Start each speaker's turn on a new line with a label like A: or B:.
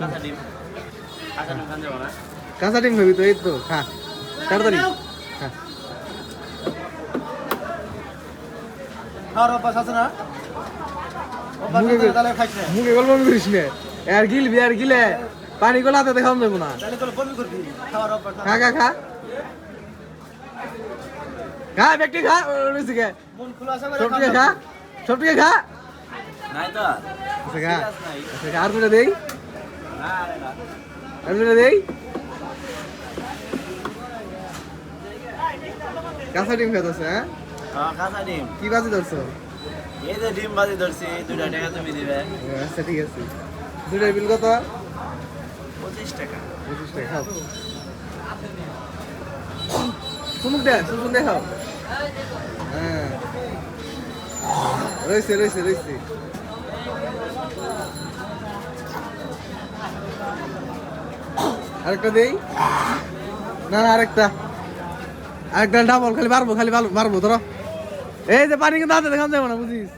A: কাঁচা ডিম। কাঁচা ডিম খান যাব না।
B: কাঁচা ডিম খাবি তো এই তো খা। তাড়াতাড়ি। খা।
A: খাওয়ার অভ্যাস আছে না?
B: মুখে
A: আছে, তাহলে খাইছে
B: মুখে গল্প করিস না। আর গিলবি আর গিলে। পানি গলাতে দেখাম দেবো না। খা খা খা। খা ব্যক্তি খা রয়েছে খা।
A: খোলা আছে করে
B: সবটিকে খা সবটিকে খা।
A: নাই তো।
B: খা
A: Serious নাই।
B: খা, আর দুটা দেই। দুটা দেই? কাঁচা ডিম খাইতেছে হ্যাঁ?
A: হ্যাঁ, কাঁচা ডিম।
B: কি বাজি ধরছো?
A: এই যে ডিম বাজি ধরছি দুইটা টাকা তুমি দিবে।
B: আচ্ছা ঠিক আছে। দুটার বিল কত?
A: পঁচিশ টাকা।
B: পঁচিশ টাকা খাও। চুমুক দে চুমুক দে খাও। হ্যাঁ। রয়েছে রয়েছে রয়েছে। আরেকটা দেই। না না, আরেকটা। আরেকটা ডাবল, খালি মারবো খালি মারবো ধরো। এই যে পানি কিন্তু হাতে দেখান যাব না বুঝিস?